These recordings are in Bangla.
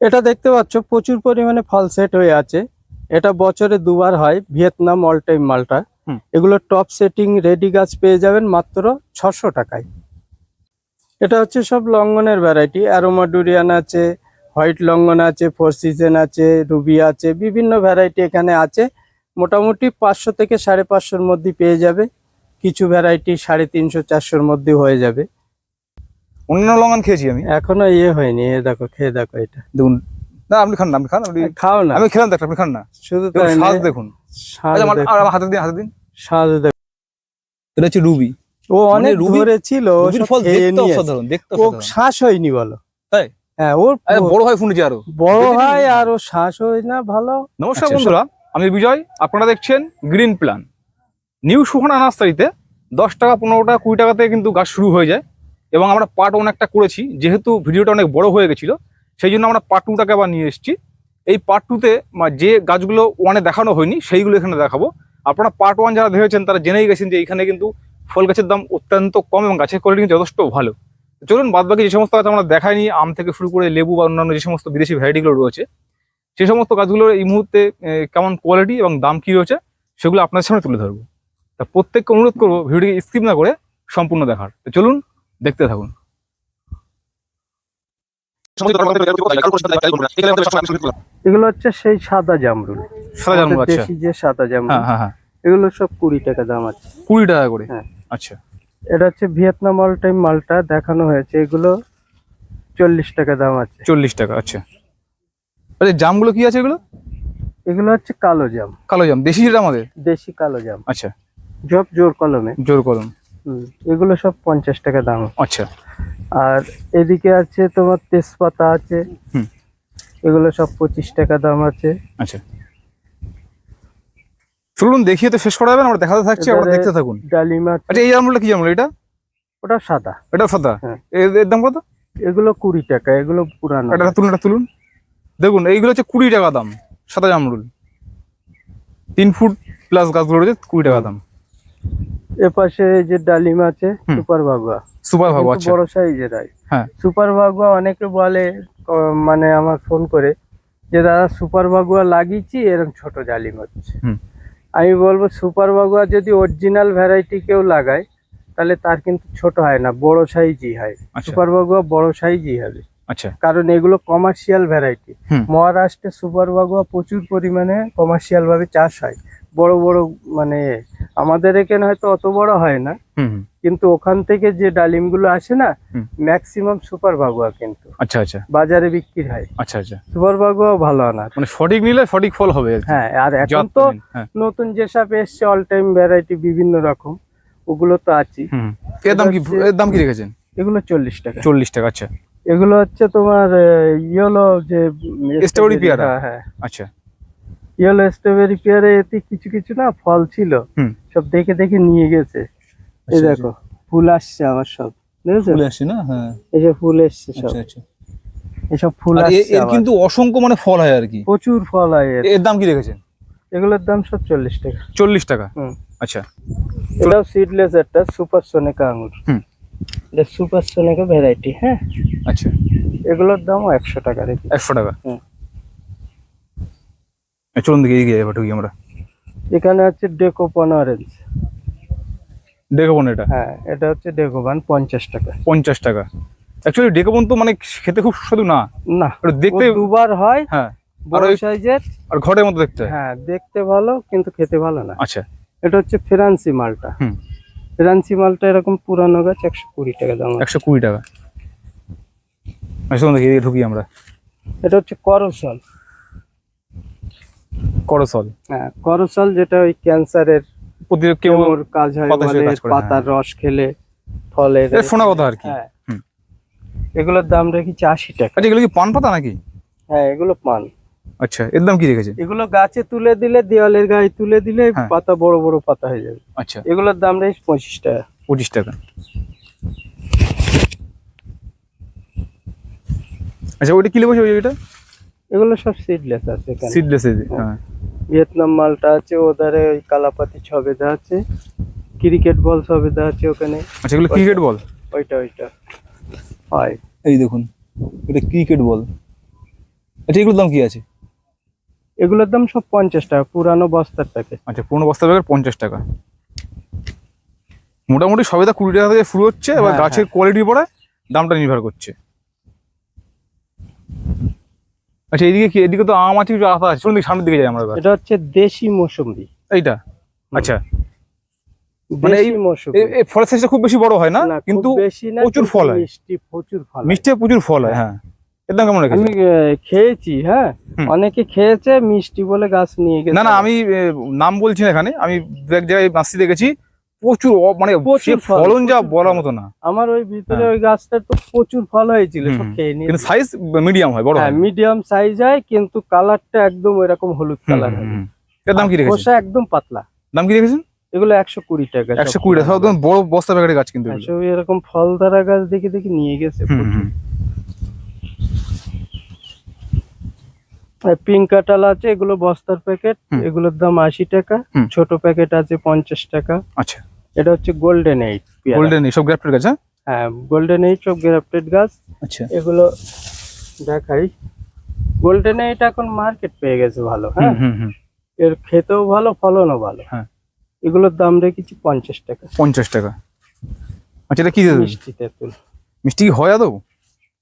এটা দেখতে পাচ্ছ প্রচুর পরিমাণে ফল সেট হয়ে আছে। এটা বছরে দুবার হয় ভিয়েতনাম অল টাইম মালটা। এগুলো টপ সেটিং রেডি গাছ পেয়ে যাবেন মাত্র ছশো টাকায়। এটা হচ্ছে সব লঙ্ঘনের ভ্যারাইটি অ্যারোমা ডুরিয়ান আছে হোয়াইট লঙ্ঘন আছে ফোর সিজন আছে রুবি আছে বিভিন্ন ভ্যারাইটি এখানে আছে। মোটামুটি পাঁচশো থেকে সাড়ে পাঁচশোর মধ্যে পেয়ে যাবে। কিছু ভ্যারাইটি সাড়ে তিনশো চারশোর মধ্যে হয়ে যাবে। অন্যান্য লঙ্ঘন খেয়েছি আমি। এখনও ইয়ে হয়নি এ দেখো খেয়ে দেখো এটা। দেখুন। না আপনি খান না আপনি খান আপনি খাও না। আমি খেলাম দেখলাম আপনি খান না। শুধু দেখুন, স্বাদ দেখুন। আচ্ছা, আমার- দেখো, আর আমার হাতে দিন হাতে দিন। স্বাদ দেখো। এটা হচ্ছে রুবি। ও মানে অনেক ধরে ছিল ও ফল দেখতে অসাধারণ দেখতে ও শ্বাস হয়নি বলো। তাই? হ্যাঁ ওর বড় হয় আরও। বড় দেখেছেন? হয় আর ও শ্বাস হয় না ভালো। নমস্কার আচ্ছা, বন্ধুরা আমি বিজয় আপনারা দেখছেন গ্রিন প্ল্যান। নিউ সুহানা নার্সারিতে দশ টাকা পনেরো টাকা কুড়ি টাকাতে কিন্তু গাছ শুরু হয়ে যায়। এবং আমরা পার্ট ওয়ান একটা করেছি, যেহেতু ভিডিওটা অনেক বড় হয়ে গেছিল, সেই জন্য আমরা পার্ট টুটাকে আবার নিয়ে এসেছি। এই পার্ট টুতে যে গাছগুলো ওয়ানে দেখানো হয়নি, সেইগুলো এখানে দেখাবো। আপনারা পার্ট ওয়ান যারা দেখেছেন তারা জেনেই গেছেন যে এখানে কিন্তু ফল গাছের দাম অত্যন্ত কম এবং গাছের কোয়ালিটি কিন্তু যথেষ্ট ভালো। চলুন বাদ বাকি যে সমস্ত গাছ আমরা দেখাইনি আম থেকে শুরু করে লেবু বা অন্যান্য যে সমস্ত বিদেশি ভ্যারাইটিগুলো রয়েছে, সে সমস্ত গাছগুলোর এই মুহূর্তে কেমন কোয়ালিটি এবং দাম কি রয়েছে, সেগুলো আপনাদের সামনে তুলে ধরবো। তা প্রত্যেককে অনুরোধ করব, ভিডিওটিকে স্কিপ না করে সম্পূর্ণ দেখার। তো চলুন দেখতে থাকুন। এগুলো হচ্ছে সেই সাদা জামরুল। সাদা জামরুল আচ্ছা। দেশি যে সাদা জামরুল হ্যাঁ হ্যাঁ হ্যাঁ। এগুলো সব কুড়ি টাকা দাম আছে। কুড়ি টাকা করে? হ্যাঁ। আচ্ছা। এটা হচ্ছে ভিয়েতনাম অল টাইম মালটা দেখানো হয়েছে এগুলো চল্লিশ টাকা দাম আছে। চল্লিশ টাকা আচ্ছা। আচ্ছা জামগুলো কি আছে এগুলো? এগুলো হচ্ছে কালো জাম। কালো জাম দেশি যেটা আমাদের? দেশি কালো জাম। আচ্ছা। জব জোর কলমে। জোর কলম। এগুলো সব পঞ্চাশ টাকা দাম। আচ্ছা। আর এদিকে আছে তোমার তেজপাতা আছে। হুম। এগুলো সব পঁচিশ টাকা দাম আছে। আচ্ছা। চলুন দেখিয়ে তো শেষ করা যাবে আমরা দেখাতে থাকছি আমরা দেখতে থাকুন। ডালিমা আচ্ছা এই জামগুলো কি জামগুলো এটা? ওটা সাদা। এটা সাদা? হ্যাঁ। এর দাম কত? এগুলো কুড়ি টাকা এগুলো পুরানো। এটা তুলুন এটা তুলুন। দেখুন এইগুলো হচ্ছে কুড়ি টাকা দাম সাদা জামরুল তিন ফুট প্লাস গাছগুলো রয়েছে কুড়ি টাকা দাম। এপাশে যে ডালিম আছে সুপার ভাগুয়া। সুপার ভাগুয়া আচ্ছা। বড় সাইজের হয় হ্যাঁ। সুপার ভাগুয়া অনেকে বলে মানে আমার ফোন করে যে দাদা সুপার ভাগুয়া লাগিয়েছি এরকম ছোট ডালিম হচ্ছে। আমি বলব সুপার ভাগুয়া যদি অরিজিনাল ভ্যারাইটি কেউ লাগায় তাহলে তার কিন্তু ছোট হয় না বড় সাইজই হয়। আচ্ছা। সুপার ভাগুয়া বড় সাইজই হবে। আচ্ছা। কারণ এগুলো কমার্শিয়াল ভ্যারাইটি মহারাষ্ট্রে সুপার ভাগুয়া প্রচুর পরিমাণে কমার্শিয়াল ভাবে চাষ হয়। বড় বড় মানে আমাদের এখানে হয়তো অত বড় হয় না। কিন্তু ওখান থেকে যে ডালিমগুলো আসে না ম্যাক্সিমাম সুপার বাগুয়া কিন্তু। আচ্ছা আচ্ছা। বাজারে বিক্রি হয়। আচ্ছা আচ্ছা। সুপার বাগুয়াও ভালো না। মানে সঠিক নিলে সঠিক ফল হবে হ্যাঁ আর এখন তো হ্যাঁ। নতুন যেসব এসছে অল টাইম ভ্যারাইটি বিভিন্ন রকম ওগুলো তো আছে এর দাম কি এর দাম কি রেখেছেন? এগুলো চল্লিশ টাকা। চল্লিশ টাকা আচ্ছা। এগুলো হচ্ছে তোমার ইয়েলো যে স্ট্রবেরি পেয়ারা? হ্যাঁ, হ্যাঁ। আচ্ছা। ইয়েলো স্ট্রবেরি পেয়ারে এতে কিছু কিছু না ফল ছিল। সব দেখে দেখে নিয়ে গেছে। এই আচ্ছা, দেখো ফুল আসছে আবার সব। ফুল আসছে না? হ্যাঁ। এই যে ফুল এসছে সব। আচ্ছা আচ্ছা। এসব ফুল আসছে এর কিন্তু অসংখ্য মানে ফল হয় আর কি। প্রচুর ফল হয় এর। দাম কি রেখেছেন? এগুলোর দাম সব চল্লিশ টাকা। চল্লিশ টাকা। আচ্ছা। এটাও সিডলেস একটা সুপার সোনেকা আঙুর। এটা সুপার সোনেকা ভ্যারাইটি হ্যাঁ। আচ্ছা। এগুলোর দামও একশো টাকা রেখে একশো টাকা। হুম। এ, চলুন দেখি এগিয়ে যাব ঢুকি আমরা। এখানে আছে ডেকোপন অরেঞ্জ ডেকোবন এটা? হ্যাঁ এটা হচ্ছে ডেকোপান পঞ্চাশ টাকা। পঞ্চাশ টাকা। অ্যাকচুয়ালি ডেকোবন তো মানে খেতে খুব সুস্বাদু না। না দেখতে দুবার হয় হ্যাঁ বড় সাইজের। আর ঘরের মতো দেখতে। হয় হ্যাঁ দেখতে ভালো কিন্তু খেতে ভালো না। আচ্ছা। এটা হচ্ছে ফেরান্সি মালটা। হুম। ফেরান্সি মালটা এরকম পুরানো গাছ একশো কুড়ি টাকা দাম একশো কুড়ি টাকা। আচ্ছা ঢুকি আমরা। এটা হচ্ছে করসল করসল? হ্যাঁ করসল যেটা ওই ক্যান্সারের প্রতি কেউ কাজ হয় করে, পাতার রস খেলে ফলের শোনা কথা আর কি। হ্যাঁ। এগুলোর দাম রেখেছি আশি টাকা। আচ্ছা এগুলো কি পান পাতা নাকি? হ্যাঁ এগুলো পান। আচ্ছা এর দাম কি রেখেছে? এগুলো গাছে তুলে দিলে দেওয়ালের গায়ে তুলে দিলে হ্যাঁ। পাতা বড় বড় পাতা হয়ে যাবে। আচ্ছা। এগুলোর দাম রেখেছি পঁচিশ টাকা। পঁচিশ টাকা। আচ্ছা ওইটা কি লেবু ওইটা? এগুলো সব সিডলেস আছে এখানে। সিডলেস হ্যাঁ। ভিয়েতনাম মালটা আছে ওধারে ওই কালাপাতি ছবেদা আছে। ক্রিকেট বল ছবেদা আছে ওখানে। আচ্ছা এগুলো ক্রিকেট বল ওইটা ওইটা। হয়। এই দেখুন এটা ক্রিকেট বল আচ্ছা এগুলোর দাম কি আছে? এগুলোর দাম সব পঞ্চাশ টাকা পুরানো বস্তার প্যাকেট। আচ্ছা পনেরো বস্তার ব্যাগের পঞ্চাশ টাকা। মোটামুটি সবে সবেদা কুড়ি টাকা থেকে শুরু হচ্ছে এবার হ্যাঁ, গাছের কোয়ালিটির পরে দামটা নির্ভর করছে। আচ্ছা এইদিকে কি এদিকে তো আম আছে কিছু আতা আছে। দেখি সামনের দিকে যাই আমরা এবার। এটা হচ্ছে দেশি মৌসুম্বি এইটা? আচ্ছা। মানে এই- দেশি এই ফলের সাইজটা খুব বেশি বড় হয় না? না, খুব কিন্তু বেশি না প্রচুর কিন্তু ফল হয়। মিষ্টি প্রচুর ফল হয়। মিষ্টি প্রচুর ফল হয় হ্যাঁ। এর দাম কেমন রেখেছে? আমি আহ, খেয়েছি হ্যাঁ। হুম। অনেকে খেয়েছে মিষ্টি বলে গাছ নিয়ে গেছে না না আমি এ, নাম বলছি না এখানে। আমি দু এক জায়গায় মাসি দেখেছি। প্রচুর মানে প্রচুর ফলন যা বলার মতো না। আমার ওই ভিতরে হ্যাঁ। ওই গাছটা তো প্রচুর ফল হয়েছিল সব খেয়ে নিয়ে কিন্তু সাইজ মিডিয়াম হয় বড় হয় হ্যাঁ। মিডিয়াম সাইজ হয় কিন্তু কালারটা একদম ওইরকম হলুদ কালার হয়। এর দাম কি রেখেছে খোসা একদম পাতলা। দাম কি রেখেছেন? এগুলো একশো কুড়ি টাকা একশো কুড়ি টাকা। একদম বড় বস্তা প্যাকেটের গাছ কিন্তু। সব এরকম ফল ধরা গাছ দেখে দেখে নিয়ে গেছে হুম, হুম। পিঙ্ক কাঁঠাল আছে এগুলো বস্তার প্যাকেট এগুলোর দাম আশি টাকা। ছোট প্যাকেট আছে পঞ্চাশ টাকা। আচ্ছা। এটা হচ্ছে গোল্ডেন এইট গোল্ডেন এইসব গ্রাফটের গাছ হ্যাঁ? হ্যাঁ গোল্ডেন এইট সব গ্রাফটেড গাছ। আচ্ছা। এগুলো দেখাই। গোল্ডেন এইট এখন মার্কেট পেয়ে গেছে ভালো হ্যাঁ? এর খেতেও ভালো ফলনও ভালো। হ্যাঁ। এগুলোর দাম রেখেছি পঞ্চাশ টাকা। পঞ্চাশ টাকা। আচ্ছা এটা কি মিষ্টি তেঁতুল। মিষ্টি হয় আদৌ?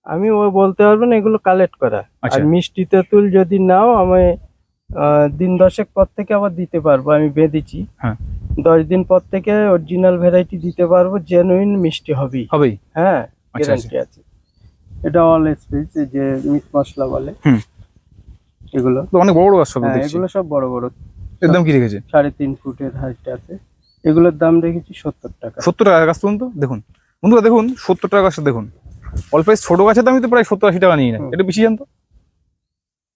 আমি ও বলতে পারব না এগুলো কালেক্ট করা। আচ্ছা। আর মিষ্টি তেঁতুল যদি নাও আমি দিন দশেক পর থেকে আবার দিতে পারব আমি বেঁধেছি। হ্যাঁ। দশ দিন পর থেকে অরিজিনাল ভ্যারাইটি দিতে পারব জেনুইন মিষ্টি হবেই। হবেই? হ্যাঁ আচ্ছা, গ্যারান্টি আছে। এটা অল স্পেস যে মিট মশলা বলে। হুম। এগুলো। তো অনেক বড় বড় সব হ্যাঁ দেখছি। এগুলো সব বড় বড়। একদম কি রেখেছে? সাড়ে তিন ফুটের হাইট আছে। এগুলোর দাম রেখেছি সত্তর টাকা। সত্তর টাকা গাছ তো দেখুন। বন্ধুরা দেখুন সত্তর টাকা গাছটা দেখুন। অল্প ছোট গাছের দামই তো প্রায় সত্তর আশি টাকা নিয়ে নেয়। এটা বেশি জানতো?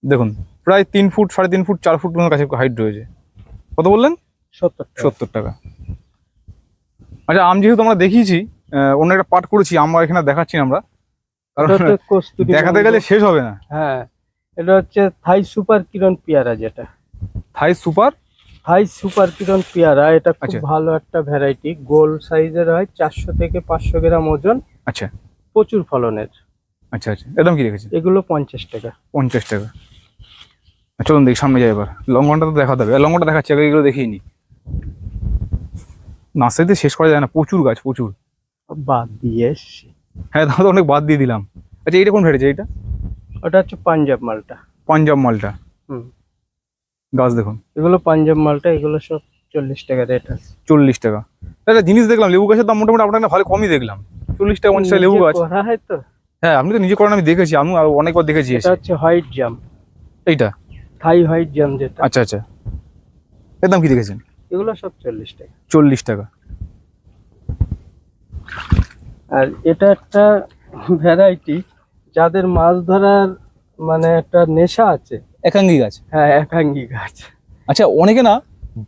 দেখুন প্রায় তিন ফুট সাড়ে তিন ফুট চার ফুট পর্যন্ত গাছের হাইট রয়েছে। কত বললেন? সত্তর টাকা। সত্তর টাকা। আচ্ছা আম যেহেতু আমরা দেখিয়েছি অন্য একটা পাঠ করেছি আমরা এখানে দেখাচ্ছি আমরা। কারণ দেখাতে গেলে শেষ হবে না। হ্যাঁ এটা হচ্ছে থাই সুপার কিরণ পেয়ারা যেটা। থাই সুপার? থাই সুপার কিরণ পেয়ারা এটা খুব আচ্ছা। ভালো একটা ভ্যারাইটি গোল সাইজের হয় চারশো থেকে পাঁচশো গ্রাম ওজন। আচ্ছা। প্রচুর ফলনের। আচ্ছা আচ্ছা। একদম কি রেখেছে এগুলো পঞ্চাশ টাকা। পঞ্চাশ টাকা। আচ্ছা, চলুন দেখি সামনে যাই এবার। লঙ্ঘনটা তো দেখাতে হবে আর লঙ্ঘনটা দেখাচ্ছি আগে এগুলো দেখিয়ে নি। নার্সারিতে শেষ করা যায় না প্রচুর গাছ প্রচুর। বাদ দিয়ে এসছি। হ্যাঁ তাহলে অনেক বাদ দিয়ে দিলাম। আচ্ছা এইটা কোন ভেড়েছে এইটা? ওটা হচ্ছে পাঞ্জাব মালটা। পাঞ্জাব মালটা। হুম। গাছ দেখুন। এগুলো পাঞ্জাব মালটা এগুলো সব চল্লিশ টাকা রেট আছে। চল্লিশ টাকা। একটা জিনিস দেখলাম লেবু গাছের দাম মোটামুটি আপনার ভালো কমই দেখলাম। চল্লিশ টাকা পঞ্চাশ লেবু গাছ। হয় তো। হ্যাঁ আপনি তো নিজে করেন আমি দেখেছি আমি অনেকবার দেখেছি এটা হচ্ছে হোয়াইট জাম এইটা? থাই হোয়াইট জাম যেটা। আচ্ছা আচ্ছা। এর দাম কি দেখেছেন? এগুলো সব চল্লিশ টাকা। চল্লিশ টাকা। আর এটা একটা ভ্যারাইটি যাদের মাছ ধরার মানে একটা নেশা আছে। একাঙ্গি গাছ। হ্যাঁ একাঙ্গি গাছ। আচ্ছা অনেকে না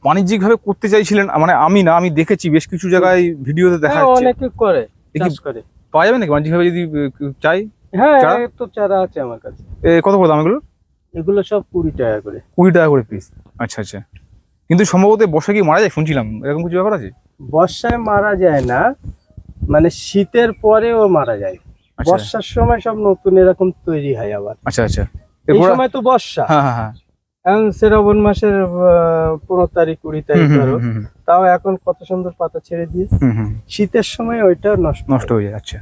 বাণিজ্যিক ভাবে করতে চাইছিলেন মানে আমি না আমি দেখেছি বেশ কিছু জায়গায় ভিডিওতে দেখা হ্যাঁ, যাচ্ছে। অনেকে করে চাষ করে। পাওয়া যাবে নাকি? বাণিজ্যিক ভাবে যদি চাই হ্যাঁ তো চারা আছে আমার কাছে। এ, কত করে দাম এগুলো? এগুলো সব কুড়ি টাকা করে। কুড়ি টাকা করে পিস আচ্ছা আচ্ছা। কিন্তু সম্ভবত বর্ষা কি মারা যায়? শুনছিলাম এরকম কিছু ব্যাপার আছে? বর্ষায় মারা যায় না মানে শীতের পরেও মারা যায়। আচ্ছা। বর্ষার সময় সব নতুন এরকম তৈরি হয় আবার। আচ্ছা আচ্ছা। এই সময় তো বর্ষা। হ্যাঁ হ্যাঁ হ্যাঁ। এখন শ্রাবণ মাসের আহ, পনেরো তারিখ কুড়ি তারিখ ধরো তাও এখন কত সুন্দর পাতা ছেড়ে দিয়ে। শীতের সময় ওইটা নষ্ট নষ্ট হয়ে যায়। আচ্ছা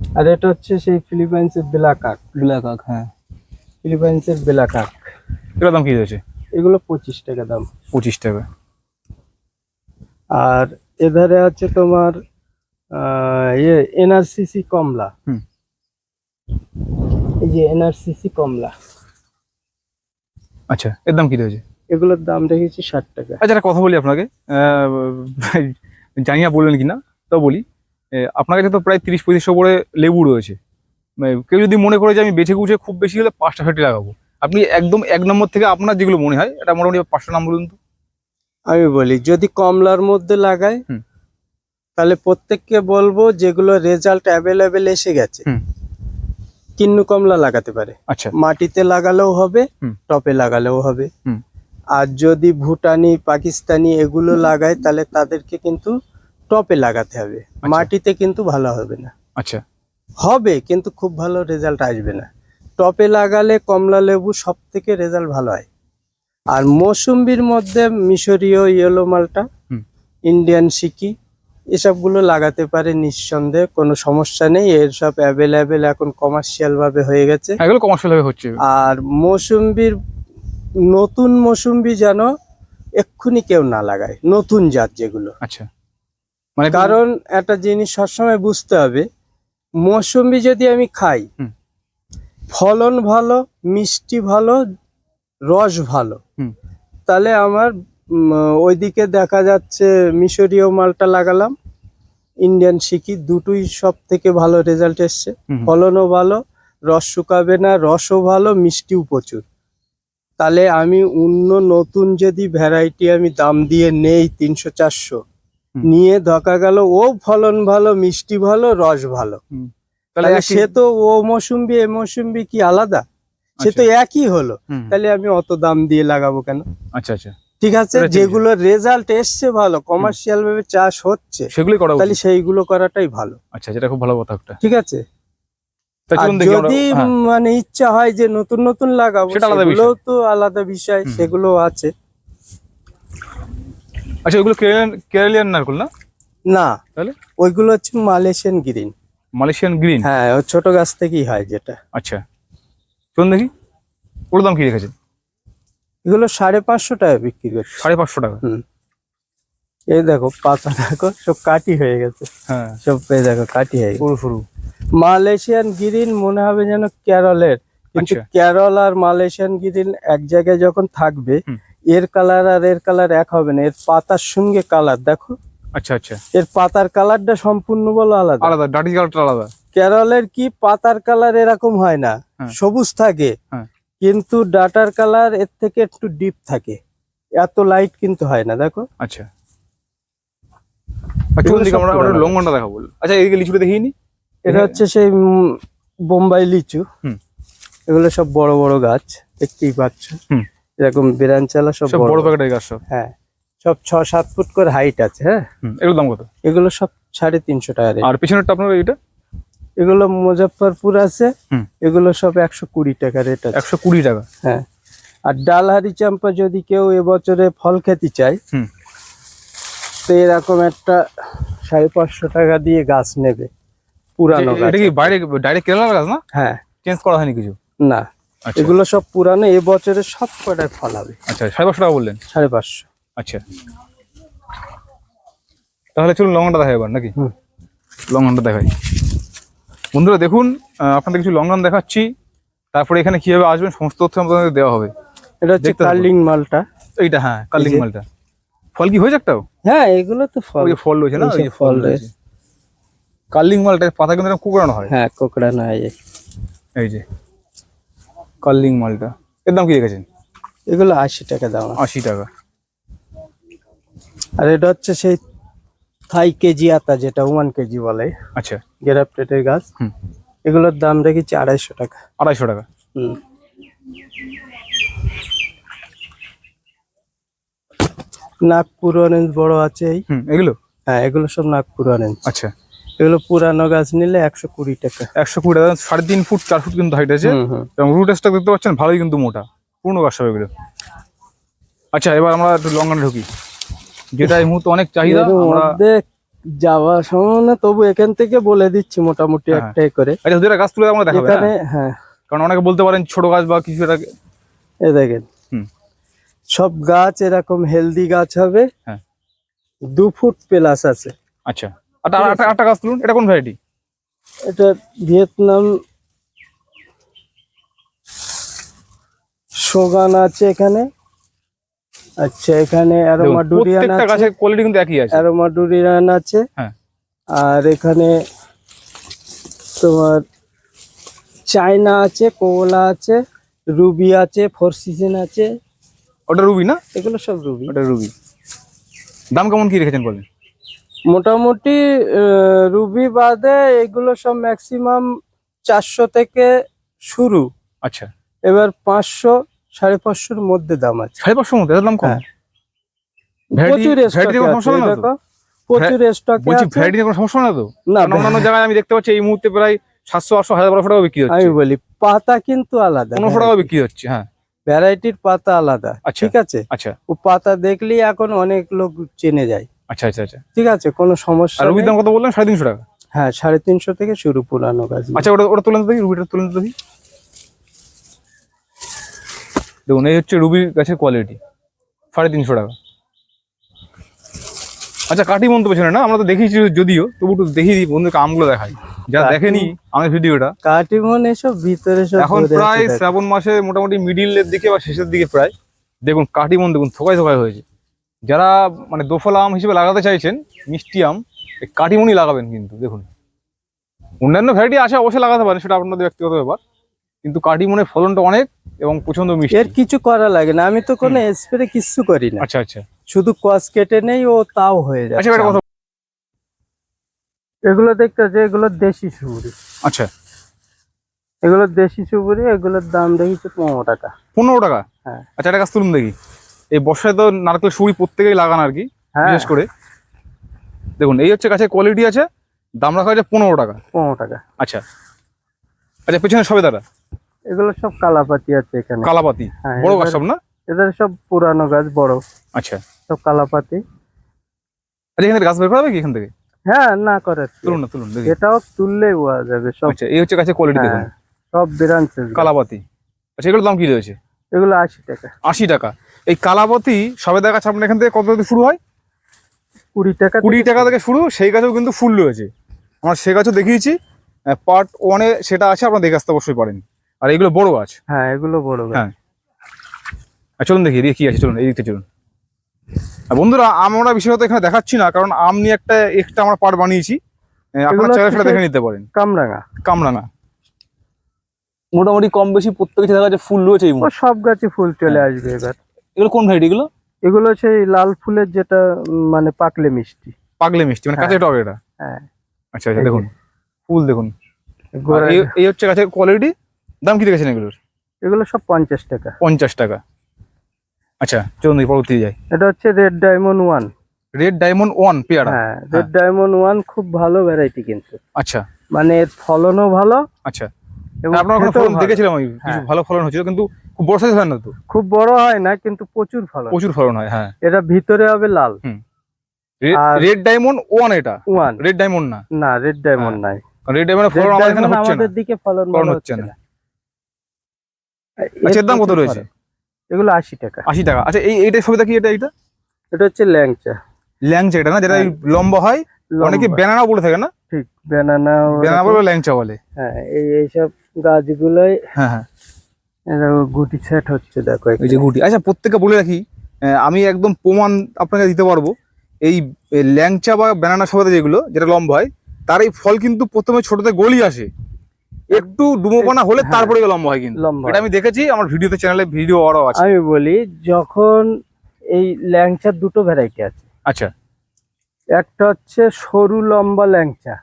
আর এটা হচ্ছে সেই ফিলিপাইন্সের বেলাকাক ব্ল্যাক আক হ্যাঁ। ফিলিপাইন্সের বেলাকাক এটার দাম কি রয়েছে এগুলো পঁচিশ টাকা দাম। পঁচিশ টাকা। আর এধারে আছে তোমার আহ, ইয়ে এনআরসিসি কমলা। হুম। এই যে এনআরসিসি কমলা। আচ্ছা এর দাম কি রয়েছে? এগুলোর দাম রেখেছি ষাট টাকা। আচ্ছা একটা কথা বলি আপনাকে। জানি না বললেন কিনা তো বলি আপনার কাছে তো প্রায় তিরিশ পঁয়ত্রিশশো করে লেবু রয়েছে। কেউ যদি মনে করে যে আমি বেছে গুছে খুব বেশি হলে পাঁচটা ফেটে লাগাবো। আপনি একদম এক নম্বর থেকে আপনার যেগুলো মনে হয় এটা মোটামুটি পাঁচটা নাম বলুন তো। আমি বলি যদি কমলার মধ্যে লাগায়। তাহলে প্রত্যেককে বলব যেগুলো রেজাল্ট অ্যাভেলেবেল এসে গেছে। কিন্নু কমলা লাগাতে পারে। আচ্ছা। মাটিতে লাগালেও হবে। টপে লাগালেও হবে। আর যদি ভুটানি পাকিস্তানি এগুলো লাগায় তাহলে তাদেরকে কিন্তু টপে লাগাতে হবে। মাটিতে কিন্তু ভালো হবে না। আচ্ছা। হবে কিন্তু খুব ভালো রেজাল্ট আসবে না। টপে লাগালে কমলা লেবু সব থেকে রেজাল্ট ভালো হয়। আর মৌসুম্বির মধ্যে মিশরীয় ইয়েলো মালটা ইন্ডিয়ান সিকি এসবগুলো লাগাতে পারে নিঃসন্দেহে কোনো সমস্যা নেই। এর সব অ্যাভেলেবেল এখন কমার্শিয়াল ভাবে হয়ে গেছে। এগুলো কমার্শিয়াল ভাবে হচ্ছে। আর মৌসুম্বির নতুন মৌসুম্বি যেন এক্ষুনি কেউ না লাগায় নতুন জাত যেগুলো। আচ্ছা। মানে কারণ একটা জিনিস সবসময় বুঝতে হবে মৌসুম্বি যদি আমি খাই ফলন ভালো মিষ্টি ভালো রস ভালো। তাহলে আমার ওইদিকে দেখা যাচ্ছে মিশরীয় মালটা লাগালাম। ইন্ডিয়ান সিকি দুটোই সব থেকে ভালো রেজাল্ট এসছে। ফলনও ভালো রস শুকাবে না রসও ভালো মিষ্টিও প্রচুর। তাহলে আমি অন্য নতুন যদি ভ্যারাইটি আমি দাম দিয়ে নেই তিনশো চারশো নিয়ে ধকা গেল ও ফলন ভালো মিষ্টি ভালো রস ভালো। তাহলে সে তো ও মৌসুম্বি এ মৌসুম্বি কি আলাদা? সে তো একই হলো। তাহলে আমি অত দাম দিয়ে লাগাবো কেন? আচ্ছা আচ্ছা। ঠিক আছে। যেগুলো রেজাল্ট এসছে ভালো কমার্শিয়াল ভাবে চাষ হচ্ছে সেগুলো করা তাহলে সেইগুলো করাটাই ভালো। আচ্ছা যেটা খুব ভালো কথা একটা। ঠিক আছে? যদি হ্যাঁ, মানে ইচ্ছা হয় যে নতুন নতুন লাগাবো সেগুলোও তো আলাদা বিষয় সেগুলো আছে। আচ্ছা ওইগুলো কেরালিয়ান কেরালিয়ান নারকল না? না। তাহলে? ওইগুলো হচ্ছে মালয়েশিয়ান গ্রিন। Malaysian green? হ্যাঁ ছোট গাছ থেকেই হয় যেটা। আচ্ছা। চলুন দেখি। ওর দাম কি রেখেছেন? এগুলো সাড়ে পাঁচশো টাকা বিক্রি করছে। সাড়ে পাঁচশো টাকা? হুম। এই দেখো পাতা দেখো সব কাটি হয়ে গেছে। হ্যাঁ। সব এই দেখো কাটি হয়ে গেছে। পুরো মালয়েশিয়ান গ্রিন মনে হবে যেন কেরলের কিন্তু আচ্ছা। কেরল আর মালয়েশিয়ান গ্রিন এক জায়গায় যখন থাকবে এর কালার আর এর কালার এক হবে না। এর পাতার সঙ্গে কালার দেখো। আচ্ছা আচ্ছা। এর পাতার কালারটা সম্পূর্ণ বলো আলাদা। আলাদা ডাটি কালারটা আলাদা। কেরলের কি পাতার কালার এরকম হয় না? হ্যাঁ। সবুজ থাকে। হ্যাঁ। কিন্তু ডাটার কালারের থেকে একটু ডিপ থাকে। এত লাইট কিন্তু হয় না দেখো। আচ্ছা। এগুলো সব আমরা লঙ্ঘনটা দেখাবো। আচ্ছা এইদিকে লিচুটা দেখিয়ে নি। এটা। হচ্ছে সেই বোম্বাই লিচু। হুম। এগুলো সব বড় বড় গাছ দেখতেই পাচ্ছ। হুম। এরকম বেরানচালা সব সব বড়। প্যাকেটের গাছ সব। হ্যাঁ। সব ছ সাত ফুট করে হাইট আছে হ্যাঁ। হুম, এগুলোর দাম কত? এগুলো সব সাড়ে তিনশো টাকা। আর পেছনেরটা আপনার এটা এগুলো মুজফ্ফরপুর আছে। এগুলো সব একশো কুড়ি টাকা রেট আছে। একশো কুড়ি টাকা। হ্যাঁ। আর ডালহারি চাম্পা যদি কেউ এবছরে ফল খেতে চায় হুম। তো এরকম একটা সাড়ে পাঁচশো টাকা দিয়ে গাছ নেবে। পুরানো এ- গাছ এটা কি বাইরে ডাইরেক্ট কেরালার গাছ না? হ্যাঁ। চেঞ্জ করা হয়নি কিছু? না। আচ্ছা। এগুলো সব পুরানো এবছরে সব কটায় ফল হবে। আচ্ছা সাড়ে পাঁচশো টাকা বললেন? সাড়ে পাঁচশো। আচ্ছা। তাহলে চলুন দেখাই এবার নাকি। লঙ্ঘনটা দেখাই। বন্ধুরা দেখুন আপনাদের কিছু লং লঙ্ঘন দেখাচ্ছি। তারপরে এখানে কীভাবে আসবেন সমস্ত তথ্য আপনাদের দেওয়া হবে। এটা হচ্ছে কার্লিং মালটা। এইটা হ্যাঁ যে। মালটা। ফল কি হয়েছে একটাও হ্যাঁ এগুলো তো ফল। ওই ফল রয়েছে না? ফল রয়েছে। কার্লিং মালটা পাতা কিন্তু কুকড়ানো হয়। হ্যাঁ কোকড়া না এই এই যে কার্লিং মালটা। এর দাম কি রেখেছেন? এগুলো আশি টাকা দাম আশি টাকা। আর এটা হচ্ছে সেই থাই কেজি আতা যেটা ওয়ান কেজি বলে। আচ্ছা। গ্রাফটেটের গাছ। হুম। এগুলোর দাম রেখেছি আড়াইশো টাকা। আড়াইশো টাকা। হুম। নাগপুর অরেঞ্জ বড় আছে এই। এগুলো? হ্যাঁ এগুলো সব নাগপুর অরেঞ্জ আচ্ছা। এগুলো পুরানো গাছ নিলে একশো কুড়ি টাকা। একশো কুড়ি টাকা সাড়ে তিন ফুট চার ফুট কিন্তু হাইট আছে। এবং রুট স্টক দেখতে পাচ্ছেন ভালোই কিন্তু মোটা। পূর্ণ গাছ সব এগুলো। আচ্ছা এবার আমরা একটু লঙ্কানে ঢুকি। যেটা এই মুহূর্তে অনেক চাহিদা আমরা যাওয়া সম্ভব না তবু এখান থেকে বলে দিচ্ছি মোটামুটি হ্যাঁ। একটাই করে। আচ্ছা দুটা গাছ তুলে আমরা দেখাবো এখানে হ্যাঁ? হ্যাঁ। কারণ অনেকে বলতে পারেন ছোট গাছ বা কিছু একটা এ দেখেন। সব গাছ এরকম হেলদি গাছ হবে। হ্যাঁ। দু ফুট প্লাস আছে। আচ্ছা। গাছ তুলুন এটা কোন ভ্যারাইটি এটা ভিয়েতনাম সোগান আছে এখানে। আচ্ছা এখানে অ্যারোমা ডুরিয়ান প্রত্যেকটা আছে গাছের কোয়ালিটি কিন্তু একই আছে। অ্যারোমা ডুরিয়ান আছে হ্যাঁ। আর এখানে তোমার চায়না আছে কোলা আছে রুবি আছে ফোর সিজন আছে। ওটা রুবি না? এগুলো সব রুবি ওটা রুবি দাম কেমন কি রেখেছেন বলেন? মোটামুটি রুবি বাদে এগুলো সব ম্যাক্সিমাম চারশো থেকে শুরু। আচ্ছা। এবার পাঁচশো সাড়ে পাঁচশোর মধ্যে দাম আছে। সাড়ে পাঁচশোর মধ্যে? দাম কম? হ্যাঁ। প্রচুর ভ্যারাইটি সমস্যা না তো? দেখো প্রচুর স্টকে বলছি ভ্যারাইটি কোনো সমস্যা না তো? না অন্যান্য জায়গায় আমি দেখতে পাচ্ছি এই মুহূর্তে প্রায় সাতশো আটশো হাজার বারোশো টাকা বিক্রি আমি বলি পাতা কিন্তু আলাদা পনেরোশো টাকা বিক্রি হচ্ছে হ্যাঁ। ভ্যারাইটির পাতা আলাদা আচ্ছা। ঠিক আছে? আচ্ছা। ও পাতা দেখলেই এখন অনেক লোক চেনে যায়। আচ্ছা আচ্ছা আচ্ছা। ঠিক আছে কোনো সমস্যা রুবির দাম কত বললেন? সাড়ে তিনশো টাকা। হ্যাঁ সাড়ে তিনশো থেকে শুরু পুরানো গাছ। আচ্ছা ওটা ওটা দেখি রুবিটা দেখি। দেখুন এই হচ্ছে রুবির গাছের কোয়ালিটি সাড়ে তিনশো টাকা। আচ্ছা কাটি মন্ত পেছনে না? আমরা তো দেখেছি যদিও তবু একটু দেখিয়ে দিই বন্ধুকে আমগুলো দেখাই। যারা কাটি- দেখেনি আমার ভিডিওটা। কাটিমন এসব ভিতরে এখন প্রায় শ্রাবণ মাসে মোটামুটি মিডিলের দিকে বা শেষের দিকে প্রায় দেখুন কাটিমন দেখুন থোকায় থোকায় হয়েছে। যারা মানে দোফলা আম হিসেবে লাগাতে চাইছেন মিষ্টি আম কাটিমনই লাগাবেন কিন্তু দেখুন। অন্যান্য ভ্যারাইটি আছে অবশ্যই লাগাতে পারেন সেটা আপনাদের ব্যক্তিগত ব্যাপার। কিন্তু কাটিমনের ফলনটা অনেক এবং প্রচণ্ড মিষ্টি। এর কিছু করা লাগে না আমি তো কোনো স্প্রে কিছু করি না। আচ্ছা আচ্ছা। শুধু কস কেটে নেই ও তাও হয়ে যায় আচ্ছা কথা এগুলো দেখতে যে এগুলো দেশি সুপুরি। আচ্ছা। এগুলো দেশি সুপুরি এগুলোর দাম দেখেছি পনেরো টাকা। পনেরো টাকা? হ্যাঁ। আচ্ছা একটা গাছ তুলুন দেখি। এই বর্ষায় তো নারকেল সুড়ি প্রত্যেকেই লাগান আর কি হ্যাঁ। বিশেষ করে। দেখুন এই হচ্ছে গাছের কোয়ালিটি আছে দাম রাখা হয়েছে পনেরো টাকা। পনেরো টাকা। আচ্ছা। আচ্ছা পেছনে সবে দাদা এগুলো সব কালাপাতি আছে এখানে। কালাপাতি? হ্যাঁ, বড় গাছ সব না? এদের সব পুরানো গাছ বড়। আচ্ছা। সব কালাপাতি। আর এখান থেকে গাছ বের করা হবে কি এখান থেকে? হ্যাঁ না করে। তুলুন না তুলুন দেখি। এটাও তুললেই বোঝা যাবে সব। আচ্ছা এই হচ্ছে গাছের কোয়ালিটি দেখুন। হ্যাঁ, সব ব্রাঞ্চেস কালাপাতি। আচ্ছা এগুলোর দাম কি রয়েছে? এগুলো আশি টাকা। আশি টাকা। এই কালাপাতি সবেদা গাছ আপনার এখান থেকে কত শুরু হয়? কুড়ি টাকা কুড়ি টাকা থেকে শুরু সেই গাছেও কিন্তু ফুল রয়েছে। আমার সে গাছও দেখিয়েছি। পার্ট ওয়ানে সেটা আছে আপনার দেখে আসতে অবশ্যই পারেন। আর এগুলো বড় গাছ? হ্যাঁ এগুলো বড় গাছ। হ্যাঁ। চলুন দেখি এদিকে কি আছে? চলুন এই দিকটা চলুন। আর বন্ধুরা আমরা বিশেষত এখানে দেখাচ্ছি না কারণ আম নিয়ে একটা এক্সট্রা আমরা পার্ট বানিয়েছি। আপনারা চাইলে সেটা দেখে নিতে পারেন। কামরাঙা। কামরাঙা। মোটামুটি কম বেশি প্রত্যেকে দেখা যাচ্ছে ফুল রয়েছে সব গাছে ফুল চলে হ্যাঁ। আসবে এবার। এগুলো কোন ভ্যারাইটি এগুলো? এগুলো সেই লাল ফুলের যেটা মানে পাকলে মিষ্টি। পাকলে মিষ্টি মানে হ্যাঁ। কাঁচা টক এটা? হ্যাঁ। আচ্ছা আচ্ছা দেখুন। ফুল দেখুন। এই হচ্ছে গাছের কোয়ালিটি দাম কি রেখেছেন এগুলোর? এগুলো সব পঞ্চাশ টাকা। পঞ্চাশ টাকা। আচ্ছা চলুন পরবর্তী যাই। এটা হচ্ছে red diamond one red diamond one পেয়ারা? হ্যাঁ রেড ডায়মন্ড ওয়ান খুব ভালো ভ্যারাইটি কিন্তু। আচ্ছা। মানে এর ফলনও ভালো আচ্ছা। আপনার ওখানে ফলন দেখেছিলাম আমি কিছু হ্যাঁ। ভালো ফলন হচ্ছিল কিন্তু খুব বড় সাইজ হয় না তো? খুব বড় হয় না কিন্তু প্রচুর ফলন। প্রচুর ফলন হয় হ্যাঁ। এটা ভিতরে হবে লাল। রেড ডায়মন্ড ওয়ান এটা? ওয়ান রেড ডায়মন্ড না? না রেড ডায়মন্ড নাই। রেড ডায়মন্ড ফলন আমাদের এখানে হচ্ছে না। আমাদের দিকে ফলন হচ্ছে না। না আচ্ছা এর দাম কত রয়েছে? এগুলো আশি টাকা। আশি টাকা। আচ্ছা এই এইটা সুবিধা কি এটা এটা এটা হচ্ছে ল্যাংচা। ল্যাংচা এটা না যেটা এই লম্বা হয়? অনেকে লম্বা। ব্যানানা বলে থাকে না? ঠিক ব্যানানা ব্যানানা বলে ল্যাংচা বলে। হ্যাঁ এই এইসব গাছগুলোই হ্যাঁ হ্যাঁ। গুটি সেট হচ্ছে দেখো এই যে গুটি। আচ্ছা প্রত্যেককে বলে রাখি আমি একদম প্রমাণ আপনাকে দিতে পারব। এই ল্যাংচা বা ব্যানানা সবাতে যেগুলো যেটা লম্বা হয় তার এই ফল কিন্তু প্রথমে ছোটতে গলি আসে। একটু ডুমোপানা হলে হ্যাঁ। তারপরে লম্বা হয় কিন্তু। লম্বা এটা আমি দেখেছি আমার ভিডিওতে চ্যানেলে ভিডিও আরও আছে। আমি বলি যখন এই ল্যাংচার দুটো ভ্যারাইটি আছে। আচ্ছা। একটা হচ্ছে সরু লম্বা ল্যাংচা।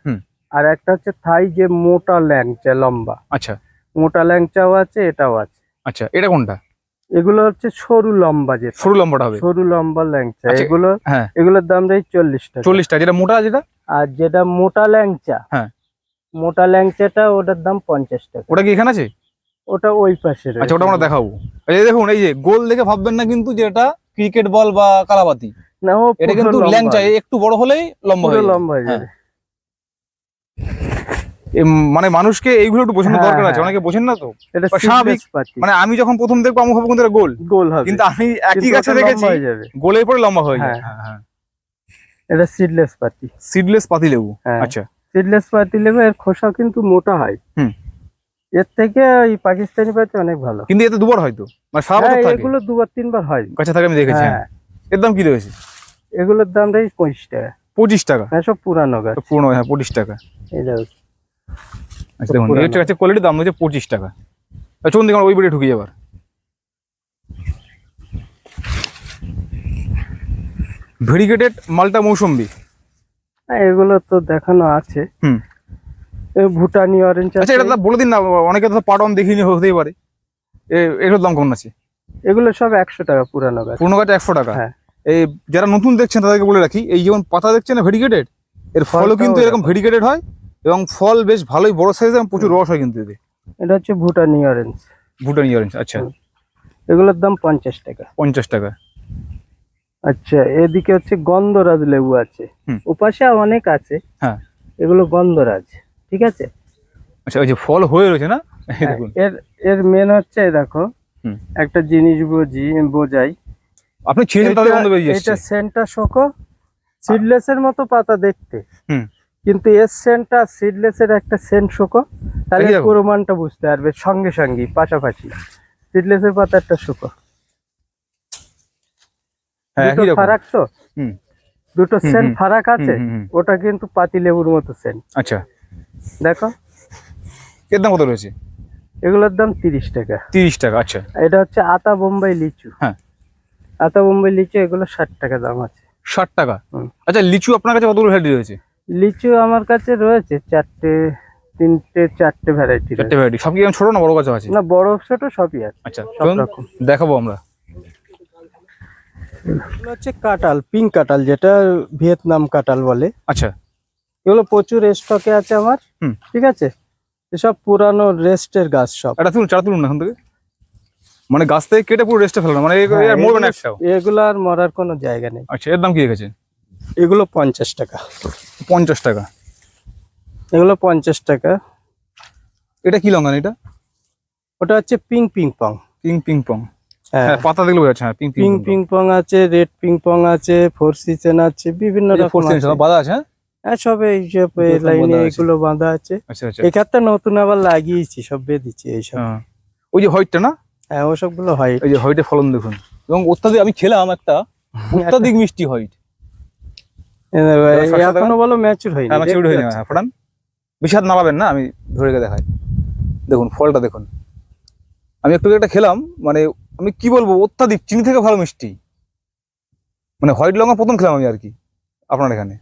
আর একটা হচ্ছে থাই যে মোটা ল্যাংচা লম্বা। আচ্ছা। মোটা ল্যাংচাও আছে এটাও আছে। আচ্ছা এটা কোনটা? এগুলো হচ্ছে সরু লম্বা যে সরু লম্বাটা হবে। সরু লম্বা ল্যাংচা আচ্ছা, এগুলো হ্যাঁ। এগুলোর দাম দেয় চল্লিশ টাকা। চল্লিশটা যেটা মোটা যেটা? আর যেটা মোটা ল্যাংচা হ্যাঁ। মোটা ল্যাংচাটা ওটার দাম পঞ্চাশ টাকা। ওটা কি এখানে আছে? ওটা ওই পাশে আচ্ছা ওটা আমরা দেখাবো। এই যে দেখুন এই যে গোল দেখে ভাববেন না কিন্তু যে এটা ক্রিকেট বল বা কালাবাতি। না ও এটা পুরো কিন্তু লম্বা, ল্যাংচা একটু বড় হলেই লম্বা পুরো হয়ে যায়। লম্বা হয়ে হ্যাঁ। যাবে। এম, মানে মানুষকে এইগুলো একটু বোঝানোর হ্যাঁ, দরকার আছে। হ্যাঁ। অনেকে বোঝেন না তো? এটা বা স্বাভাবিক, seedless পাতি, মানে আমি যখন প্রথম দেখব আমি ভাববো কিন্তু এটা গোল। গোল হবে। কিন্তু আমি একই কিন্তু গাছে ওটা দেখেছি লম্বা হয়ে যাবে। গোলের পরে লম্বা হয়ে যায়। হ্যাঁ। এটা সিডলেস পাতি। সিডলেস পাতি লেবু। হ্যাঁ। আচ্ছা। সিডলেস পাতি লেবু এর খোসা কিন্তু মোটা হয়। হুম। এর থেকে ওই পাকিস্তানি পাতি অনেক ভালো। কিন্তু এতে দুবার হয়তো মানে সারা হ্যাঁ বছর থাকে? এগুলো দুবার তিনবার হয়। গাছে থাকে আমি দেখেছি। হ্যাঁ। হ্যাঁ এর দাম কি রয়েছে? এগুলোর দাম দেয় পঁচিশ টাকা। পঁচিশ টাকা? হ্যাঁ সব পুরানো গাছ। পুরনো হ্যাঁ পঁচিশ টাকা। এই দেখো আচ্ছা দেখুন হচ্ছে কোয়ালিটি দাম হচ্ছে পঁচিশ টাকা। আচ্ছা, চলুন দেখুন ওই বেড়ে ঢুকি এবার ভেরিগেটেড মালটা মৌসুম্বি। হ্যাঁ, এগুলো তো দেখানো আছে। ভুটানি অরেঞ্জ আচ্ছা এটা বলে দিন না অনেকে তো পাটন দেখিনি হতেই পারে। এগুলোর দাম কেমন আছে? এগুলো সব একশো টাকা পুরানো গাছ। পুরনো গাছ একশো টাকা? হ্যাঁ। এই যারা নতুন দেখছেন তাদেরকে বলে রাখি এই যেমন পাতা দেখছেন না ভেরিগেটেড এর ফলও কিন্তু এরকম। ভেরিগেটেড হয় এবং ফল বেশ ভালোই বড় সাইজ এবং প্রচুর রস হয় কিন্তু এতে। এটা হচ্ছে ভুটানি অরেঞ্জ ভুটানি অরেঞ্জ আচ্ছা। এগুলোর দাম পঞ্চাশ টাকা। পঞ্চাশ টাকা। আচ্ছা এদিকে হচ্ছে গন্ধরাজ লেবু আছে। উপাসে অনেক আছে। হ্যাঁ। এগুলো গন্ধরাজ ঠিক আছে? আচ্ছা ওই যে ফল হয়ে রয়েছে না? হ্যাঁ, এর এর মেন হচ্ছে দেখো। একটা জিনিস বুঝি বোঝাই। আপনি এটা সেন্টটা শোকো সিডলেস এর মতো পাতা দেখতে। কিন্তু এর সেন্টটা সিডলেস এর একটা সেন্ট শোকো। তাহলে রকম? পুরোমানটা বুঝতে পারবে সঙ্গে সঙ্গে পাশাপাশি। সিডলেস এর পাতাটা শোকো। হ্যাঁ দুটো ফারাক তো? দুটো সেন্ট ফারাক আছে। ওটা কিন্তু পাতি লেবুর মতো সেন্ট। আচ্ছা। দেখো। এর দাম কত রয়েছে? এগুলোর দাম তিরিশ টাকা। তিরিশ টাকা আচ্ছা। এটা হচ্ছে আতা বোম্বাই লিচু। হ্যাঁ। আতা বোম্বাই লিচু এগুলো ষাট টাকা দাম আছে। ষাট টাকা। আচ্ছা লিচু আপনার কাছে কতগুলো ভ্যারাইটি রয়েছে? লিচু আমার কাছে রয়েছে চারটে তিনটে চারটে ভ্যারাইটি চারটে ভ্যারাইটি সব কি ছোট না বড় গাছ আছে? না বড় ছোট সবই আছে। আচ্ছা সব রকম। দেখাবো আমরা। এগুলো হচ্ছে কাঁঠাল পিঙ্ক কাঁঠাল যেটা ভিয়েতনাম কাঁঠাল বলে। আচ্ছা। এগুলো প্রচুর স্টকে আছে আমার। ঠিক আছে? এসব পুরানো রেস্টের গাছ সব। এটা তুলুন চারা তুলুন না এখান থেকে। মানে গাছ থেকে কেটে পুরো রেস্টে ফেলানো মানে হ্যাঁ, মরবে না একটাও এগুলো আর মরার কোনো জায়গা নেই। আচ্ছা এর দাম কি রেখেছে এগুলো পঞ্চাশ টাকা। পঞ্চাশ টাকা। এগুলো পঞ্চাশ টাকা। এটা কি লঙ্কান এটা? ওটা হচ্ছে ping ping pong ping ping pong পাতা দেখলে বোঝা যাচ্ছে হ্যাঁ পিং পিং পিং পং আছে রেড পিং পং আছে ফোর সিজন আছে বিভিন্ন রকম। বাধা আছে হ্যাঁ? হ্যাঁ সব লাইনে বাঁধা এগুলো বাঁধা আছে। আচ্ছা আচ্ছা। নতুন আবার লাগিয়েছি সব বেঁধেছি এইসব হ্যাঁ। ওই যে হোয়াইটটা না? হ্যাঁ হয় ওই যে হোয়াইটের ফলন দেখুন। এবং অত্যাধিক আমি খেলাম একটা অত্যাধিক মিষ্টি হোয়াইট এখনও বলো ম্যাচুর হয়নি হ্যাঁ হয়ে। হ্যাঁ ফোটান। নামাবেন না আমি ধরে দেখাই। দেখুন ফলটা দেখুন। আমি একটু একটা খেলাম মানে আমি কি বলব অত্যাধিক চিনি থেকে ভালো মিষ্টি। মানে হোয়াইট লঙ্কা প্রথম খেলাম আমি আর কি আপনার এখানে।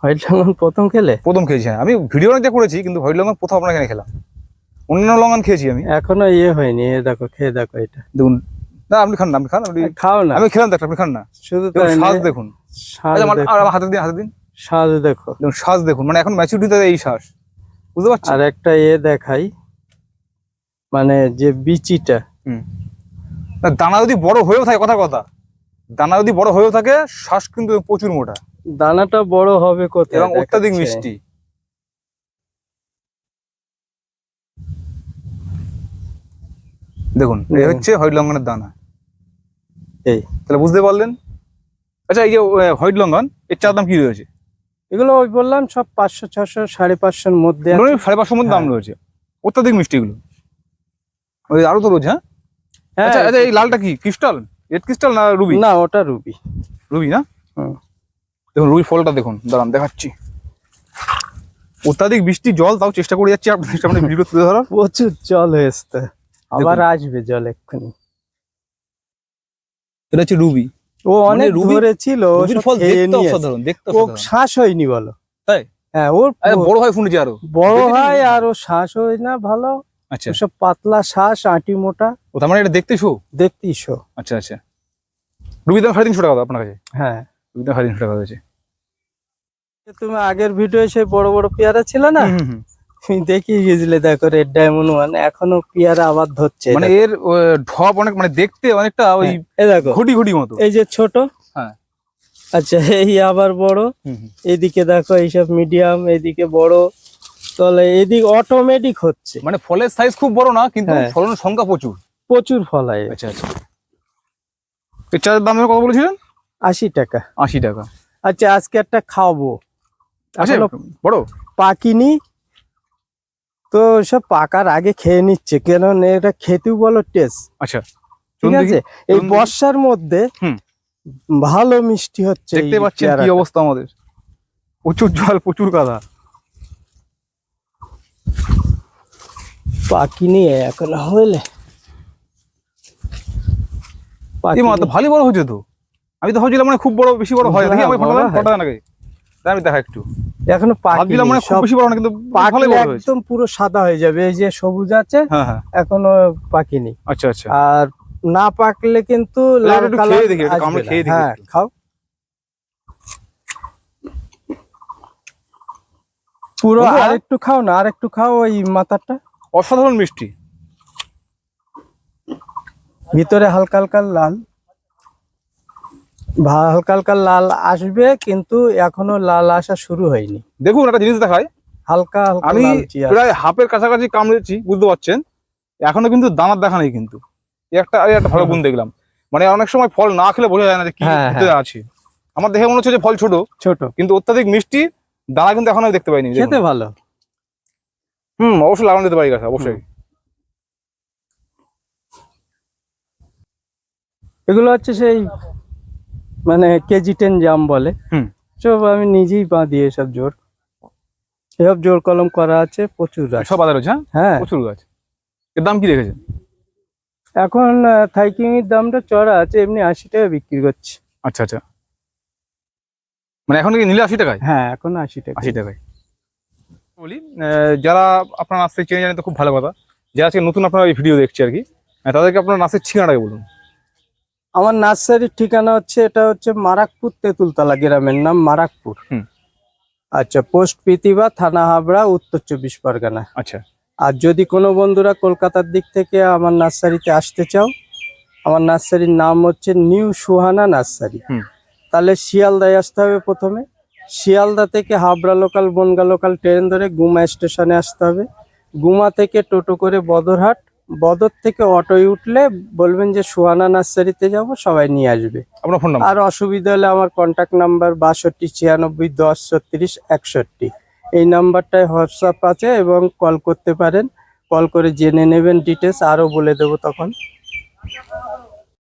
হোয়াইট লঙ্ঘন প্রথম খেলে? প্রথম খেয়েছি হ্যাঁ। আমি ভিডিও অনেকটা করেছি কিন্তু হোয়াইট লঙ্কা প্রথম আপনার এখানে খেলাম। অন্যান্য লঙ্কান খেয়েছি আমি। এখনও ইয়ে হয়নি এ দেখো খেয়ে দেখো এটা। দেখুন না আপনি খান না আপনি খান আপনি খাও না। আমি খেলাম দেখো আপনি খান না। শুধু দেখুন শ্বাস দেখুন। হাতে দিন হাতে দিন স্বাদ দেখো। দেখুন শ্বাস দেখুন। মানে এখন ম্যাচুরিটিতে এই শ্বাস বুঝতে পারছেন? আর একটা এ দেখাই। মানে যে বিচিটা দানা যদি বড় হয়েও থাকে কথা কথা। দানা যদি বড় হয়েও থাকে শ্বাস কিন্তু প্রচুর মোটা। দানাটা বড় হবে কোথায়? এবং অত্যাধিক মিষ্টি। দেখুন এই হচ্ছে হোয়াইট লঙ্ঘনের দানা। এই। তাহলে বুঝতে পারলেন? আচ্ছা এই যে হোয়াইট লঙ্ঘন এর চার দাম কি রয়েছে? এগুলো ওই বললাম সব পাঁচশো ছশো সাড়ে পাঁচশোর মধ্যে সাড়ে পাঁচশোর মধ্যে দাম হ্যাঁ। রয়েছে। অত্যাধিক মিষ্টি এগুলো ওই আরও তো রয়েছে হ্যাঁ? আচ্ছা আচ্ছা এই লালটা কি? ক্রিস্টাল? রেড ক্রিস্টাল না রুবি না ওটা রুবি রুবি না? হুম। দেখুন রুবি ফলটা দেখুন। দাঁড়ান দেখাচ্ছি। অত্যাধিক বৃষ্টি জল তাও চেষ্টা করে যাচ্ছি আপনাদের সামনে ভিডিও তুলে ধরার। প্রচুর জল হয়েছে আবার আসবে জল এক্ষুনি। এটা হচ্ছে রুবি ও মানে অনেক রুবি- ধরে ছিল ফল দেখতে অসাধারণ দেখতে ও শ্বাস হয়নি বলো। তাই? হ্যাঁ ওর বড় হয় ফুটেছে আরও। বড়? হয় আর ও শ্বাস হয় না ভালো। আচ্ছা। ওসব পাতলা শ্বাস আঁটি মোটা। ও তার মানে এটা দেখতে শো? দেখতেই শো আচ্ছা আচ্ছা। রুবি দাম সাড়ে তিনশো টাকা আপনার কাছে? হ্যাঁ। রুবি দাম সাড়ে তিনশো টাকা রয়েছে। তুমি আগের ভিডিও সে বড় বড় পেয়ারা ছিল না। তুমি দেখিয়ে গেছিলে দেখো রেড ডায়মন্ড ওয়ান এখনও পেয়ারা আবার ধরছে। মানে এর ঢপ অনেক মানে দেখতে অনেকটা ওই দেখো। ঘটি ঘটি মতো। এই যে ছোট। হ্যাঁ। আচ্ছা এই আবার বড়। এদিকে দেখো এইসব মিডিয়াম এদিকে বড়। তাহলে এদিক অটোমেটিক হচ্ছে। মানে ফলের সাইজ খুব বড় না কিন্তু হ্যাঁ। ফলনের সংখ্যা প্রচুর। প্রচুর ফল হয়। আচ্ছা আচ্ছা। চার্জের দাম কত বলেছিলেন? আশি টাকা। আশি টাকা। আচ্ছা আজকে একটা খাওয়াবো। আচ্ছা বড়? পাকিনি। তো সব পাকার আগে খেয়ে নিচ্ছে কেন এটা খেতেও বলো টেস্ট আচ্ছা ঠিক আছে? এই বর্ষার মধ্যে হুম। ভালো মিষ্টি হচ্ছে দেখতে পাচ্ছেন কি অবস্থা আমাদের। প্রচুর জল প্রচুর কাদা পাকিনি এখন হইলে এই মা তো ভালোই বড় হয়েছে তো। আমি তো ভাবছিলাম মানে খুব বড় বেশি বড় হয়। দেখি আমি ফটো বড় দেন ফটো দেন আগে। দেন, আমি দেখা একটু। এখনও পাকিনি ভাবছিলাম মানে খুব বেশি বড় না কিন্তু হয়েছে। একদম পুরো সাদা হয়ে যাবে এই যে সবুজ আছে হ্যাঁ হ্যাঁ। এখনও পাকিনি। আচ্ছা আচ্ছা। আর না পাকলে কিন্তু লাল একটু কালার খেয়ে দেখি, একটু কামড়ে খেয়ে দেখি হ্যাঁ খাও। পুরো আর? একটু খাও না আর একটু খাও ওই মাথাটা। অসাধারণ মিষ্টি। ভিতরে হালকা হালকা লাল। হালকা হালকা লাল আসবে কিন্তু এখনও লাল আসা শুরু হয়নি। দেখুন একটা জিনিস দেখায় হালকা আমি প্রায় হাফের কাছাকাছি কামড়েছি বুঝতে পারছেন? এখনও কিন্তু দানার দেখা নেই কিন্তু। এই একটা একটা ভালো গুণ দেখলাম। মানে অনেক সময় ফল না খেলে বোঝা যায় না যে কি হ্যাঁ, আছে। আমার দেখে মনে হচ্ছে যে ফল ছোট ছোট। কিন্তু অত্যাধিক মিষ্টি দানা কিন্তু এখনও দেখতে পাইনি। খেতে ভালো। হুম অবশ্যই লাগানো যেতে পারি গাছ অবশ্যই। এগুলো হচ্ছে সেই মানে কেজি টেন জাম বলে। হুম। সব আমি নিজেই বাঁধি সব জোর। এসব জোর কলম করা আছে প্রচুর আছে সব হচ্ছে হ্যাঁ? হ্যাঁ। প্রচুর গাছ। এর দাম কি রেখেছেন? এখন থাইকিং এর দামটা চড়া আছে এমনি আশি টাকা বিক্রি করছে। আচ্ছা আচ্ছা। মানে এখন কি নিলে আশি টাকায়? হ্যাঁ এখন আশি টাকা আশি টাকায়। বলি যারা আপনার নাচতে চেনে জানেন তো খুব ভালো কথা। যারা আজকে নতুন আপনার এই ভিডিও দেখছে আর কি তাদেরকে আপনার নাচের ঠিকানাটাকে বলুন। আমার নার্সারির ঠিকানা হচ্ছে এটা হচ্ছে মারাকপুর তেঁতুলতলা গ্রামের নাম মারাকপুর। আচ্ছা পোস্ট পিতিবা থানা হাবড়া উত্তর চব্বিশ পরগনা। আচ্ছা। আর যদি কোনো বন্ধুরা কলকাতার দিক থেকে আমার নার্সারিতে আসতে চাও আমার নার্সারির নাম হচ্ছে নিউ সুহানা নার্সারি। তাহলে শিয়ালদায় আসতে হবে প্রথমে। শিয়ালদা থেকে Habra local Bongaon local train ধরে গুমা স্টেশনে আসতে হবে। গুমা থেকে টোটো করে বদরহাট। বদর থেকে অটোয় উঠলে বলবেন যে সুহানা নার্সারিতে যাব সবাই নিয়ে আসবে। আর অসুবিধা হলে আমার কন্ট্যাক্ট নাম্বার বাষট্টি ছিয়ানব্বই দশ ছত্রিশ একষট্টি। এই নাম্বারটায় হোয়াটসঅ্যাপ আছে এবং কল করতে পারেন। কল করে জেনে নেবেন ডিটেলস আরও বলে দেবো তখন।